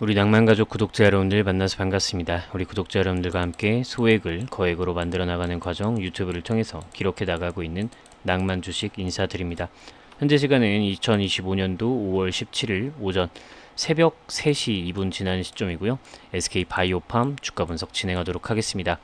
우리 낭만가족 구독자 여러분들 만나서 반갑습니다. 우리 구독자 여러분들과 함께 소액을 거액으로 만들어 나가는 과정 유튜브를 통해서 기록해 나가고 있는 낭만 주식 인사드립니다. 현재 시간은 2025년도 5월 17일 오전 새벽 3시 2분 지난 시점이고요. SK 바이오팜 주가 분석 진행하도록 하겠습니다.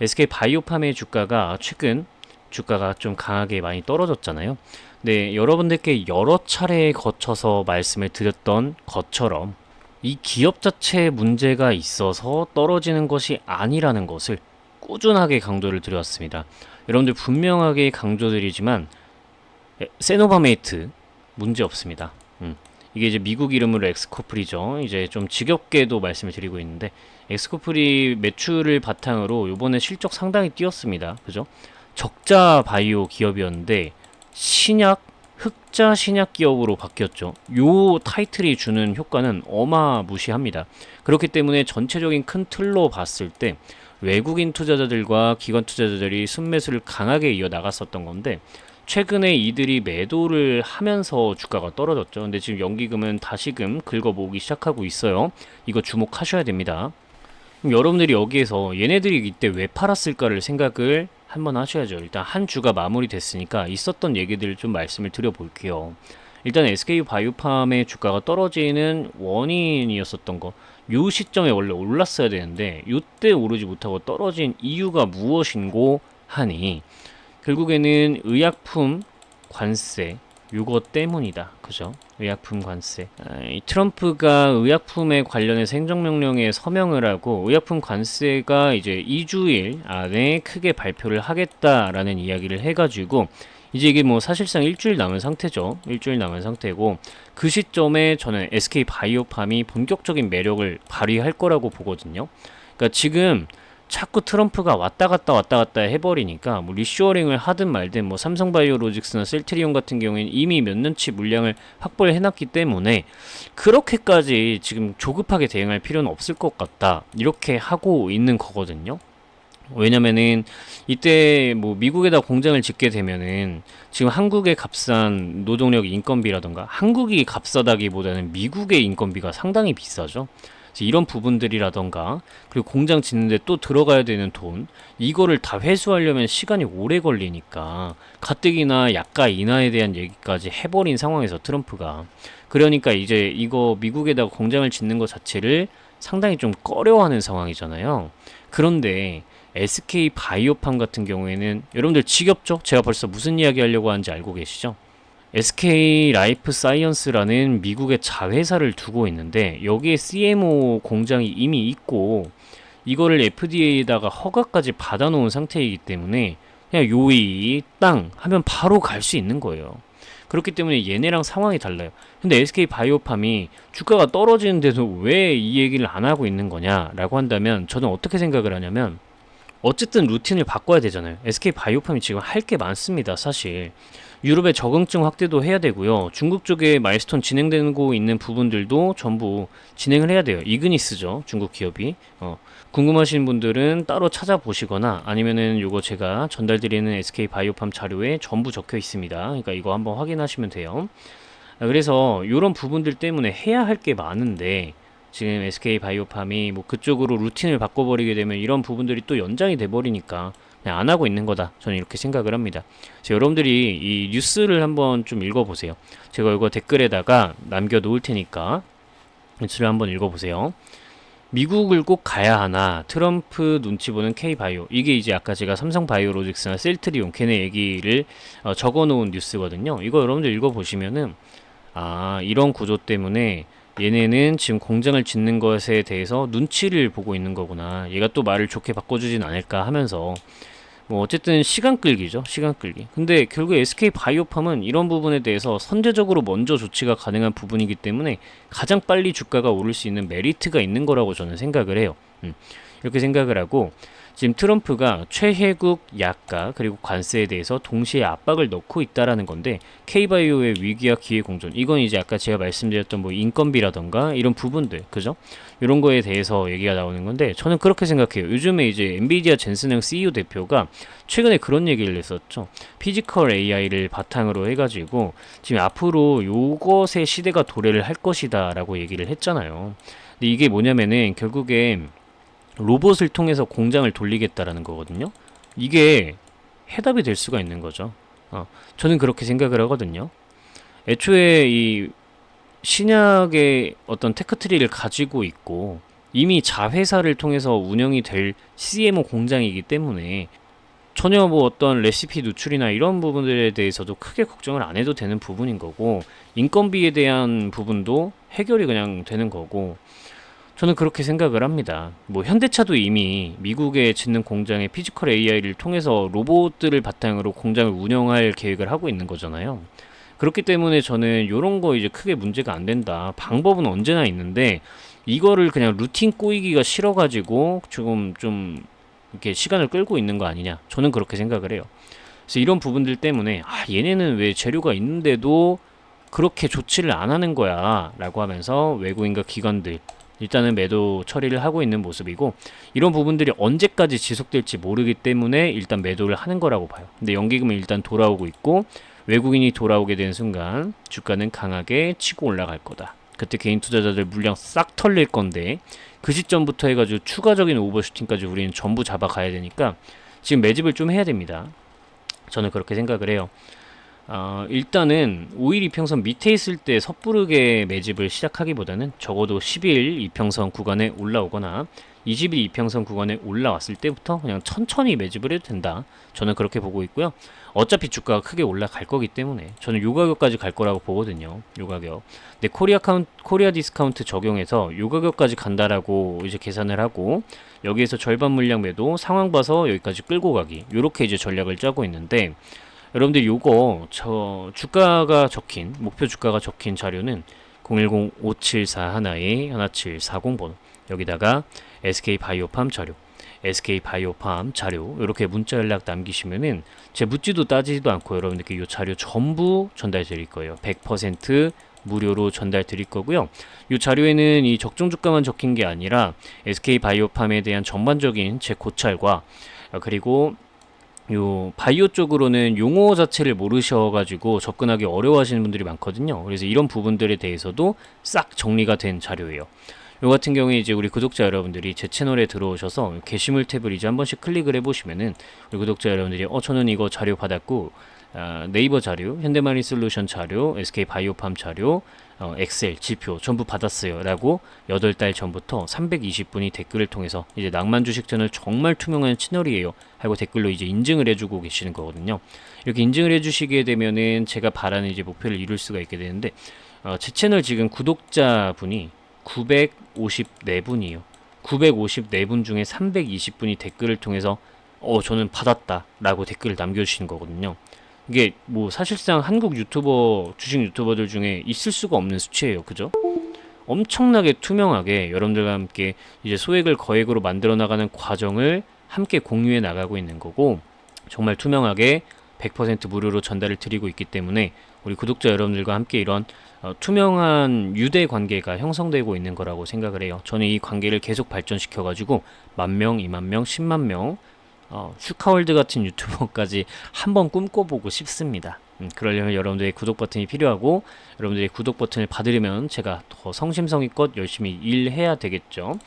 SK 바이오팜의 주가가 최근 주가가 좀 강하게 많이 떨어졌잖아요. 네, 여러분들께 여러 차례에 거쳐서 말씀을 드렸던 것처럼 이 기업 자체에 문제가 있어서 떨어지는 것이 아니라는 것을 꾸준하게 강조를 드려왔습니다. 여러분들 분명하게 강조드리지만 에, 세노바메이트 문제 없습니다. 음. 이게 이제 미국 이름으로 엑스코플이죠. 이제 좀 지겹게도 말씀을 드리고 있는데 엑스코플이 매출을 바탕으로 요번에 실적 상당히 뛰었습니다. 그죠? 적자 바이오 기업이었는데 신약 흑자 신약 기업으로 바뀌었죠. 요 타이틀이 주는 효과는 어마무시합니다. 그렇기 때문에 전체적인 큰 틀로 봤을 때 외국인 투자자들과 기관 투자자들이 순매수를 강하게 이어 나갔었던 건데 최근에 이들이 매도를 하면서 주가가 떨어졌죠. 근데 지금 연기금은 다시금 긁어 모으기 시작하고 있어요. 이거 주목하셔야 됩니다. 여러분들이 여기에서 얘네들이 이때 왜 팔았을까를 생각을 한번 하셔야죠. 일단 한 주가 마무리됐으니까 있었던 얘기들을 좀 말씀을 드려볼게요. 일단 SK 바이오팜의 주가가 떨어지는 원인이었었던 거. 요 시점에 원래 올랐어야 되는데 요때 오르지 못하고 떨어진 이유가 무엇인고 하니 결국에는 의약품 관세 요거 때문이다. 그죠? 의약품 관세. 아, 이 트럼프가 의약품에 관련해서 행정명령에 서명을 하고 의약품 관세가 이제 2주일 안에 크게 발표를 하겠다라는 이야기를 해가지고 이제 이게 뭐 사실상 일주일 남은 상태죠. 일주일 남은 상태고 그 시점에 저는 SK 바이오팜이 본격적인 매력을 발휘할 거라고 보거든요. 그러니까 지금 자꾸 트럼프가 왔다 갔다 왔다 갔다 해버리니까 뭐 리쇼어링을 하든 말든 뭐 삼성바이오로직스나 셀트리온 같은 경우에는 이미 몇 년치 물량을 확보를 해놨기 때문에 그렇게까지 지금 조급하게 대응할 필요는 없을 것 같다 이렇게 하고 있는 거거든요. 왜냐면은 이때 뭐 미국에다 공장을 짓게 되면은 지금 한국의 값싼 노동력 인건비라던가 한국이 값싸다기보다는 미국의 인건비가 상당히 비싸죠. 이런 부분들이라던가 그리고 공장 짓는데 또 들어가야 되는 돈 이거를 다 회수하려면 시간이 오래 걸리니까 가뜩이나 약가 인하에 대한 얘기까지 해버린 상황에서 트럼프가 그러니까 이제 이거 미국에다가 공장을 짓는 것 자체를 상당히 좀 꺼려하는 상황이잖아요. 그런데 SK 바이오팜 같은 경우에는 여러분들 지겹죠? 제가 벌써 무슨 이야기 하려고 하는지 알고 계시죠? SK 라이프 사이언스라는 미국의 자회사를 두고 있는데 여기에 CMO 공장이 이미 있고 이거를 FDA에다가 허가까지 받아놓은 상태이기 때문에 그냥 요이 땅 하면 바로 갈 수 있는 거예요. 그렇기 때문에 얘네랑 상황이 달라요. 근데 SK 바이오팜이 주가가 떨어지는데도 왜 이 얘기를 안 하고 있는 거냐라고 한다면 저는 어떻게 생각을 하냐면 어쨌든 루틴을 바꿔야 되잖아요. SK 바이오팜이 지금 할 게 많습니다, 사실. 유럽의 적응증 확대도 해야 되고요. 중국 쪽에 마일스톤 진행되고 있는 부분들도 전부 진행을 해야 돼요. 이그니스죠, 중국 기업이. 어, 궁금하신 분들은 따로 찾아보시거나 아니면은 요거 제가 전달드리는 SK 바이오팜 자료에 전부 적혀 있습니다. 그러니까 이거 한번 확인하시면 돼요. 아, 그래서 이런 부분들 때문에 해야 할 게 많은데 지금 SK 바이오팜이 뭐 그쪽으로 루틴을 바꿔버리게 되면 이런 부분들이 또 연장이 돼버리니까 그냥 안 하고 있는 거다. 저는 이렇게 생각을 합니다. 여러분들이 이 뉴스를 한번 좀 읽어보세요. 제가 이거 댓글에다가 남겨놓을 테니까 뉴스를 한번 읽어보세요. 미국을 꼭 가야 하나 트럼프 눈치 보는 K바이오 이게 이제 아까 제가 삼성바이오로직스나 셀트리온 걔네 얘기를 어, 적어놓은 뉴스거든요. 이거 여러분들 읽어보시면은 아 이런 구조 때문에 얘네는 지금 공장을 짓는 것에 대해서 눈치를 보고 있는 거구나. 얘가 또 말을 좋게 바꿔주진 않을까 하면서 뭐 어쨌든 시간 끌기죠. 시간 끌기. 근데 결국 SK 바이오팜은 이런 부분에 대해서 선제적으로 먼저 조치가 가능한 부분이기 때문에 가장 빨리 주가가 오를 수 있는 메리트가 있는 거라고 저는 생각을 해요. 음, 이렇게 생각을 하고 지금 트럼프가 최혜국 약가 그리고 관세에 대해서 동시에 압박을 넣고 있다라는 건데 K바이오의 위기와 기회 공존 이건 이제 아까 제가 말씀드렸던 뭐 인건비라던가 이런 부분들 그죠? 이런 거에 대해서 얘기가 나오는 건데 저는 그렇게 생각해요. 요즘에 이제 엔비디아 젠슨형 CEO 대표가 최근에 그런 얘기를 했었죠. 피지컬 AI를 바탕으로 해가지고 지금 앞으로 요것의 시대가 도래를 할 것이다라고 얘기를 했잖아요. 근데 이게 뭐냐면은 결국에 로봇을 통해서 공장을 돌리겠다라는 거거든요. 이게 해답이 될 수가 있는 거죠. 어, 저는 그렇게 생각을 하거든요. 애초에 이 신약의 어떤 테크트리를 가지고 있고 이미 자회사를 통해서 운영이 될 CMO 공장이기 때문에 전혀 뭐 어떤 레시피 누출이나 이런 부분들에 대해서도 크게 걱정을 안 해도 되는 부분인 거고 인건비에 대한 부분도 해결이 그냥 되는 거고 저는 그렇게 생각을 합니다. 뭐 현대차도 이미 미국에 짓는 공장에 피지컬 AI를 통해서 로봇들을 바탕으로 공장을 운영할 계획을 하고 있는 거잖아요. 그렇기 때문에 저는 이런 거 이제 크게 문제가 안 된다. 방법은 언제나 있는데 이거를 그냥 루틴 꼬이기가 싫어가지고 조금 좀 이렇게 시간을 끌고 있는 거 아니냐. 저는 그렇게 생각을 해요. 그래서 이런 부분들 때문에 아 얘네는 왜 재료가 있는데도 그렇게 조치를 안 하는 거야 라고 하면서 외국인과 기관들 일단은 매도 처리를 하고 있는 모습이고 이런 부분들이 언제까지 지속될지 모르기 때문에 일단 매도를 하는 거라고 봐요. 근데 연기금은 일단 돌아오고 있고 외국인이 돌아오게 되는 순간 주가는 강하게 치고 올라갈 거다. 그때 개인 투자자들 물량 싹 털릴 건데 그 시점부터 해가지고 추가적인 오버슈팅까지 우리는 전부 잡아가야 되니까 지금 매집을 좀 해야 됩니다. 저는 그렇게 생각을 해요. 어, 일단은 5일 이평선 밑에 있을 때 섣부르게 매집을 시작하기보다는 적어도 10일 이평선 구간에 올라오거나 20일 이평선 구간에 올라왔을 때부터 그냥 천천히 매집을 해도 된다. 저는 그렇게 보고 있고요. 어차피 주가가 크게 올라갈 거기 때문에 저는 요 가격까지 갈 거라고 보거든요. 요 가격. 근데 코리아 카운 코리아 디스카운트 적용해서 요 가격까지 간다라고 이제 계산을 하고 여기에서 절반 물량 매도 상황 봐서 여기까지 끌고 가기. 요렇게 이제 전략을 짜고 있는데 여러분들 요거 저 주가가 적힌 목표 주가가 적힌 자료는 010-574 하나에 1740번 여기다가 SK 바이오팜 자료 SK 바이오팜 자료 이렇게 문자 연락 남기시면은 제 묻지도 따지지도 않고 여러분들께 이 자료 전부 전달 드릴 거예요. 100% 무료로 전달 드릴 거고요. 이 자료에는 이 적정 주가만 적힌 게 아니라 SK 바이오팜에 대한 전반적인 제 고찰과 어, 그리고 요 바이오 쪽으로는 용어 자체를 모르셔가지고 접근하기 어려워하시는 분들이 많거든요. 그래서 이런 부분들에 대해서도 싹 정리가 된 자료예요. 요 같은 경우에 이제 우리 구독자 여러분들이 제 채널에 들어오셔서 게시물 탭을 이제 한 번씩 클릭을 해보시면은 우리 구독자 여러분들이 어 저는 이거 자료 받았고 아, 네이버 자료, 현대마린 솔루션 자료, SK 바이오팜 자료, 어, 엑셀, 지표 전부 받았어요. 라고 8달 전부터 320분이 댓글을 통해서 이제 낭만 주식 채널 정말 투명한 채널이에요. 하고 댓글로 이제 인증을 해주고 계시는 거거든요. 이렇게 인증을 해주시게 되면은 제가 바라는 이제 목표를 이룰 수가 있게 되는데 어, 제 채널 지금 구독자분이 954분이에요. 954분 중에 320분이 댓글을 통해서 어 저는 받았다 라고 댓글을 남겨주시는 거거든요. 이게 뭐 사실상 한국 유튜버 주식 유튜버들 중에 있을 수가 없는 수치예요. 그죠? 엄청나게 투명하게 여러분들과 함께 이제 소액을 거액으로 만들어 나가는 과정을 함께 공유해 나가고 있는 거고 정말 투명하게 100% 무료로 전달을 드리고 있기 때문에 우리 구독자 여러분들과 함께 이런 어, 투명한 유대 관계가 형성되고 있는 거라고 생각을 해요. 저는 이 관계를 계속 발전시켜 가지고 만 명, 2만 명, 10만 명 어, 슈카월드 같은 유튜버까지 한번 꿈꿔보고 싶습니다. 음, 그러려면 여러분들의 구독 버튼이 필요하고 여러분들의 구독 버튼을 받으려면 제가 더 성심성의껏 열심히 일해야 되겠죠.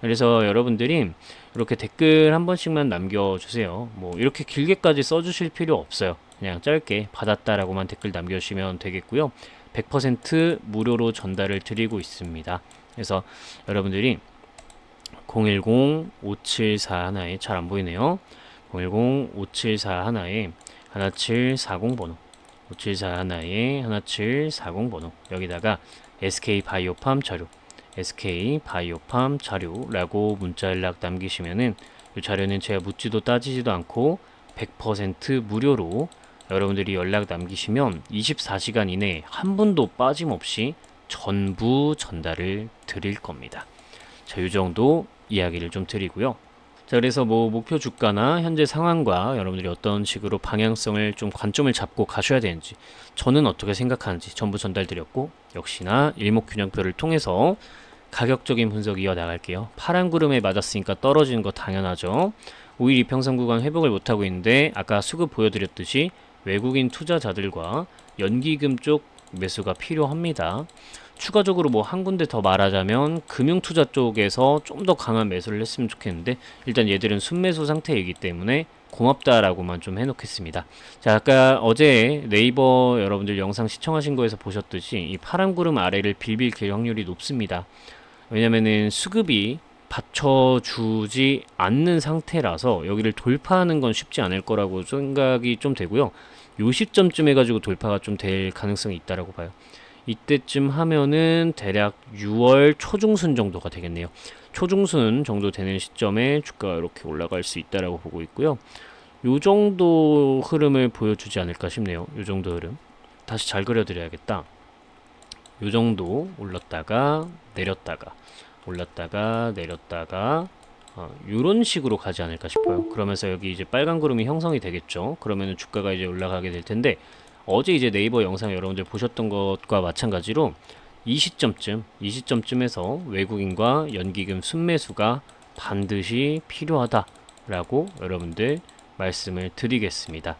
그래서 여러분들이 이렇게 댓글 한 번씩만 남겨주세요. 뭐 이렇게 길게까지 써주실 필요 없어요. 그냥 짧게 받았다라고만 댓글 남겨주시면 되겠고요. 100% 무료로 전달을 드리고 있습니다. 그래서 여러분들이 010-574 하나에 잘 안 보이네요. 010-574 하나에 1740 번호 574 하나에 1740 번호 여기다가 SK 바이오팜 자료 SK 바이오팜 자료라고 문자 연락 남기시면은 이 자료는 제가 묻지도 따지지도 않고 100% 무료로 여러분들이 연락 남기시면 24시간 이내에 한 분도 빠짐없이 전부 전달을 드릴 겁니다. 자, 이 정도 이야기를 좀 드리고요. 자, 그래서 뭐 목표 주가나 현재 상황과 여러분들이 어떤 식으로 방향성을 좀 관점을 잡고 가셔야 되는지 저는 어떻게 생각하는지 전부 전달드렸고 역시나 일목균형표를 통해서 가격적인 분석 이어 나갈게요. 파란 구름에 맞았으니까 떨어지는 거 당연하죠. 5일 이평선 구간 회복을 못하고 있는데 아까 수급 보여드렸듯이 외국인 투자자들과 연기금 쪽 매수가 필요합니다. 추가적으로 뭐 한 군데 더 말하자면 금융 투자 쪽에서 좀 더 강한 매수를 했으면 좋겠는데 일단 얘들은 순매수 상태이기 때문에 고맙다라고만 좀 해놓겠습니다. 자, 아까 어제 네이버 여러분들 영상 시청하신 거에서 보셨듯이 이 파란 구름 아래를 빌빌 길 확률이 높습니다. 왜냐면은 수급이 받쳐주지 않는 상태라서 여기를 돌파하는 건 쉽지 않을 거라고 생각이 좀 되고요. 요 시점쯤 해가지고 돌파가 좀 될 가능성이 있다라고 봐요. 이때쯤 하면은 대략 6월 초중순 정도가 되겠네요. 초중순 정도 되는 시점에 주가가 이렇게 올라갈 수 있다라고 보고 있고요. 요 정도 흐름을 보여주지 않을까 싶네요. 요 정도 흐름. 다시 잘 그려드려야겠다. 요 정도 올랐다가 내렸다가 올랐다가 내렸다가 어, 이런 식으로 가지 않을까 싶어요. 그러면서 여기 이제 빨간 구름이 형성이 되겠죠. 그러면은 주가가 이제 올라가게 될 텐데 어제 이제 네이버 영상 여러분들 보셨던 것과 마찬가지로 이 시점쯤 이 시점쯤에서 외국인과 연기금 순매수가 반드시 필요하다라고 여러분들 말씀을 드리겠습니다.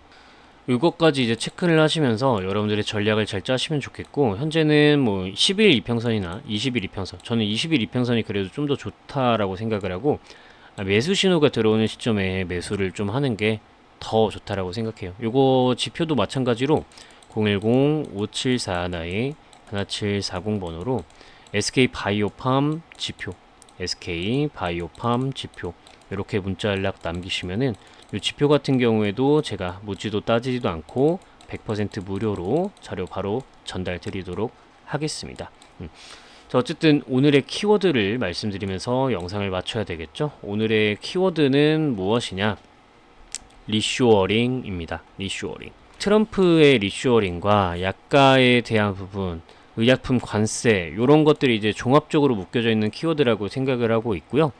이것까지 이제 체크를 하시면서 여러분들의 전략을 잘 짜시면 좋겠고 현재는 뭐 10일 이평선이나 20일 이평선 저는 20일 이평선이 그래도 좀 더 좋다라고 생각을 하고 아, 매수 신호가 들어오는 시점에 매수를 좀 하는 게 더 좋다라고 생각해요. 요거 지표도 마찬가지로 010-5741-1740 번호로 SK 바이오팜 지표 SK 바이오팜 지표 이렇게 문자 연락 남기시면은 이 지표 같은 경우에도 제가 묻지도 따지지도 않고 100% 무료로 자료 바로 전달 드리도록 하겠습니다. 음. 자, 어쨌든 오늘의 키워드를 말씀드리면서 영상을 마쳐야 되겠죠? 오늘의 키워드는 무엇이냐? 리쇼어링입니다. 리쇼어링. 트럼프의 리쇼어링과 약가에 대한 부분, 의약품 관세 이런 것들이 이제 종합적으로 묶여져 있는 키워드라고 생각을 하고 있고요.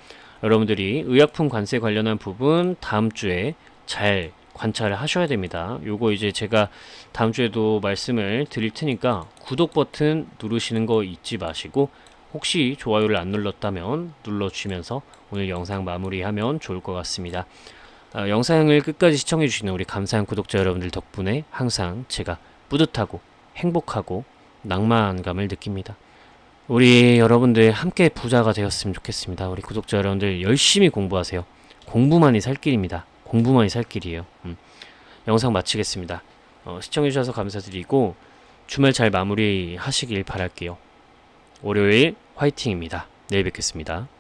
여러분들이 의약품 관세 관련한 부분 다음 주에 잘 관찰을 하셔야 됩니다. 요거 이제 제가 다음 주에도 말씀을 드릴 테니까 구독 버튼 누르시는 거 잊지 마시고 혹시 좋아요를 안 눌렀다면 눌러주시면서 오늘 영상 마무리하면 좋을 것 같습니다. 아, 영상을 끝까지 시청해주시는 우리 감사한 구독자 여러분들 덕분에 항상 제가 뿌듯하고 행복하고 낭만감을 느낍니다. 우리 여러분들 함께 부자가 되었으면 좋겠습니다. 우리 구독자 여러분들 열심히 공부하세요. 공부만이 살 길입니다. 공부만이 살 길이에요. 음. 영상 마치겠습니다. 어, 시청해주셔서 감사드리고 주말 잘 마무리 하시길 바랄게요. 월요일 화이팅입니다. 내일 뵙겠습니다.